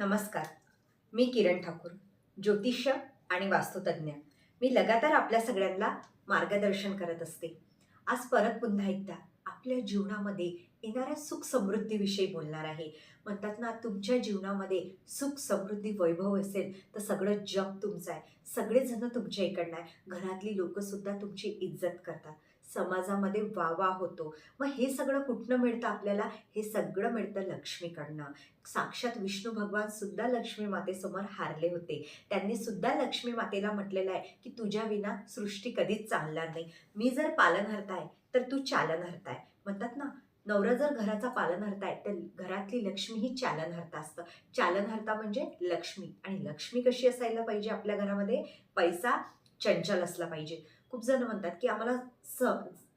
नमस्कार. मी किरण ठाकूर ज्योतिष्य आणि वास्तुतज्ञ मी लगातार आपल्या सगळ्यांना मार्गदर्शन करत असते. आज परत पुन्हा एकदा आपल्या जीवनामध्ये येणाऱ्या सुख समृद्धीविषयी बोलणार आहे. म्हणतात ना तुमच्या जीवनामध्ये सुख समृद्धी वैभव असेल तर सगळं जग तुमचं आहे. सगळेजण तुमच्या इकडनं आहे. घरातली लोकंसुद्धा तुमची इज्जत करतात. समाजामध्ये वावा होतो. मग हे सगळं कुठनं मिळतं आपल्याला? हे सगळं मिळतं लक्ष्मीकडनं. साक्षात विष्णू भगवान सुद्धा लक्ष्मी मातेसमोर हारले होते. त्यांनी सुद्धा लक्ष्मी मातेला म्हटलेलं आहे की तुझ्या विना सृष्टी कधीच चालणार नाही. मी जर पालनहर्ता आहे तर तू चालनहर्ता आहे म्हणतात ना नवरा जर घराचा पालनहर्ता आहे तर घरातली लक्ष्मी ही चालनहर्ता असतं. चालनहर्ता म्हणजे लक्ष्मी. आणि लक्ष्मी कशी असायला पाहिजे आपल्या घरामध्ये? पैसा चंचल असला पाहिजे. खूप जण म्हणतात की आम्हाला स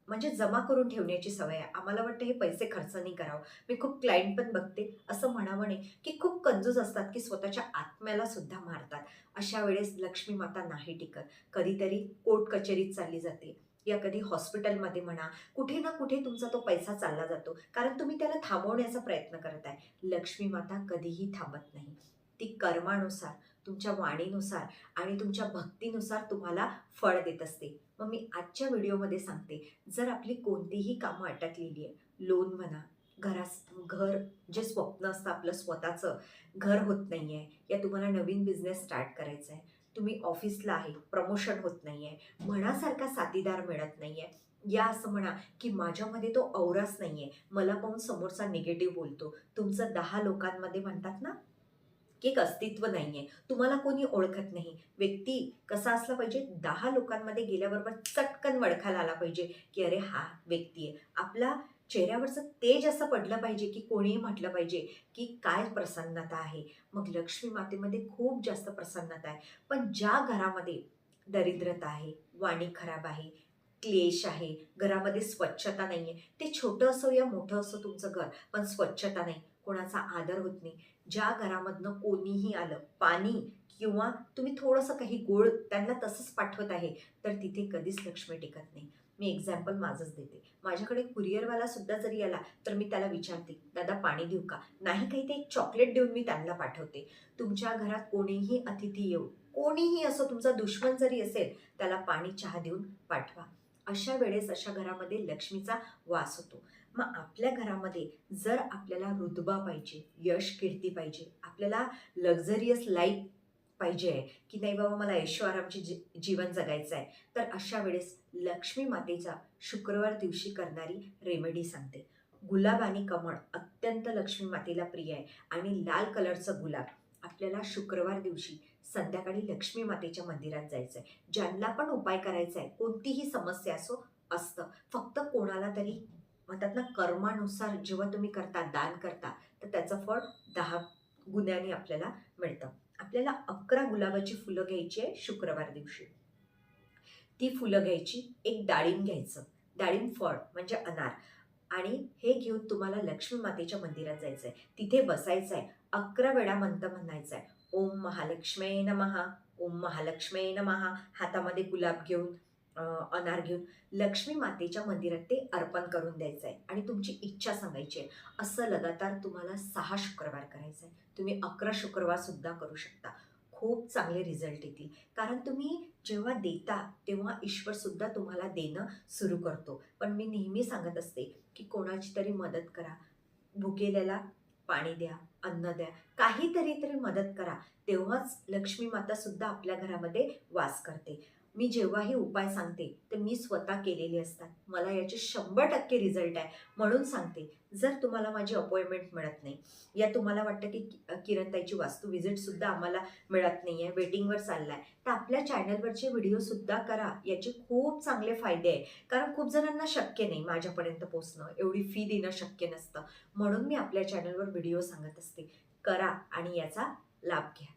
म्हणजे जमा करून ठेवण्याची सवय आहे. आम्हाला वाटतं हे पैसे खर्च नाही करावं. मी खूप क्लायंट पण बघते. असं म्हणावं नाही की खूप कंजूस असतात की स्वतःच्या आत्म्याला सुद्धा मारतात. अशा वेळेस लक्ष्मी माता नाही टिकत. कधीतरी कोर्ट कचेरीत चालली जाते. या कधी हॉस्पिटलमध्ये म्हणा कुठे ना कुठे तुमचा तो पैसा चालला जातो. कारण तुम्ही त्याला थांबवण्याचा प्रयत्न करत आहे लक्ष्मी माता कधीही थांबत नाही. ती कर्मानुसार तुमच्या वाणीनुसार आणि तुमच्या भक्तीनुसार तुम्हाला फळ देत असते. मग मी आजच्या व्हिडिओमध्ये सांगते जर आपली कोणतीही कामं अटकलेली आहे लोन म्हणा घरास घर जे स्वप्न असतं आपलं स्वतःचं घर होत नाही आहे या तुम्हाला नवीन बिझनेस स्टार्ट करायचा आहे तुम्ही ऑफिसला आहे प्रमोशन होत नाही आहे म्हणासारखा साथीदार मिळत नाही आहे या असं म्हणा की माझ्यामध्ये तो औराच नाही आहे मला पाहून समोरचा निगेटिव्ह बोलतो. तुमचं दहा लोकांमध्ये म्हणतात ना की एक अस्तित्व नाही आहे तुम्हाला कोणी ओळखत नाही. व्यक्ती कसा असला पाहिजे दहा लोकांमध्ये गेल्याबरोबर चटकन वडखाला आला पाहिजे की अरे हा व्यक्ती आहे. आपला चेहऱ्यावरचं तेज असं पडलं पाहिजे की कोणीही म्हटलं पाहिजे की काय प्रसन्नता आहे. मग लक्ष्मी मातेमध्ये खूप जास्त प्रसन्नता आहे. पण ज्या घरामध्ये दरिद्रता आहे वाणी खराब आहे क्लेश आहे घरामध्ये स्वच्छता नाही आहे ते छोटं असो या मोठं असो तुमचं घर पण स्वच्छता नाही. कोणाचा आदर होत नाही. ज्या घरामधनं कोणीही आलं पाणी किंवा तुम्ही थोडंसं काही गोड त्यांना तसंच पाठवत आहे तर तिथे कधीच लक्ष्मी टिकत नाही. मी एक्झाम्पल माझंच देते. माझ्याकडे कुरिअरवाला सुद्धा जरी आला तर मी त्याला विचारते दादा पाणी देऊ का? नाही काही ते एक चॉकलेट देऊन मी त्यांना पाठवते. तुमच्या घरात कोणीही अतिथी येऊ कोणीही असो तुमचा दुश्मन जरी असेल त्याला पाणी चहा देऊन पाठवा. अशा वेळेस अशा घरामध्ये लक्ष्मीचा वास होतो. मग आपल्या घरामध्ये जर आपल्याला रुतबा पाहिजे यश कीर्ती पाहिजे आपल्याला लक्झरियस लाईफ पाहिजे आहे की नाही बाबा मला ऐश्वरामचे जी जीवन जगायचं आहे तर अशा वेळेस लक्ष्मी मातेचा शुक्रवार दिवशी करणारी रेमेडी सांगते. गुलाब आणि कमळ अत्यंत लक्ष्मी मातेला प्रिय आहे आणि लाल कलरचं गुलाब आपल्याला शुक्रवार दिवशी संध्याकाळी लक्ष्मी मातेच्या मंदिरात जायचं आहे. ज्यांना पण उपाय करायचा आहे कोणतीही समस्या असो असतं फक्त कोणाला तरी म्हणतात ना कर्मानुसार जेव्हा तुम्ही करता दान करता तर त्याचं फळ दहा गुन्ह्याने आपल्याला मिळतं. आपल्याला अकरा गुलाबाची फुलं घ्यायची आहे शुक्रवार दिवशी. ती फुलं घ्यायची एक डाळिंब घ्यायचं. डाळिंब फळ म्हणजे अनार. आणि हे घेऊन तुम्हाला लक्ष्मी मातेच्या मंदिरात जायचं आहे तिथे बसायचं आहे अकरा वेळा मंत्र म्हणायचं आहे ओम महालक्ष्मे नमहा ओम महालक्ष्मे नमहा हातामध्ये गुलाब घेऊन अनार घेऊन लक्ष्मी मातेच्या मंदिरात ते अर्पण करून द्यायचं आहे आणि तुमची इच्छा सांगायची आहे. असं लगातार तुम्हाला सहा शुक्रवार करायचं आहे तुम्ही अकरा शुक्रवारसुद्धा करू शकता. खूप चांगले रिझल्ट येतील. कारण तुम्ही जेव्हा देता तेव्हा ईश्वरसुद्धा तुम्हाला देणं सुरू करतो. पण मी नेहमी सांगत असते की कोणाची तरी मदत करा. भुकेल्याला पाणी द्या अन्न द्या. काहीतरी तरी मदत करा. तेव्हाच लक्ष्मी मातासुद्धा आपल्या घरामध्ये वास करते. मी जेव्हाही उपाय सांगते ते मी स्वतः केलेले असतात. मला याचे शंभर टक्के रिझल्ट आहे म्हणून सांगते. जर तुम्हाला माझी अपॉइंटमेंट मिळत नाही या तुम्हाला वाटतं की किरणताईची वास्तू व्हिजिटसुद्धा आम्हाला मिळत नाही आहे वेटिंगवर चाललाय तर आपल्या चॅनलवरचे व्हिडिओसुद्धा करा. याचे खूप चांगले फायदे आहे कारण खूप जणांना शक्य नाही माझ्यापर्यंत पोचणं एवढी फी देणं शक्य नसतं. म्हणून मी आपल्या चॅनलवर व्हिडिओ सांगत असते. करा आणि याचा लाभ घ्या.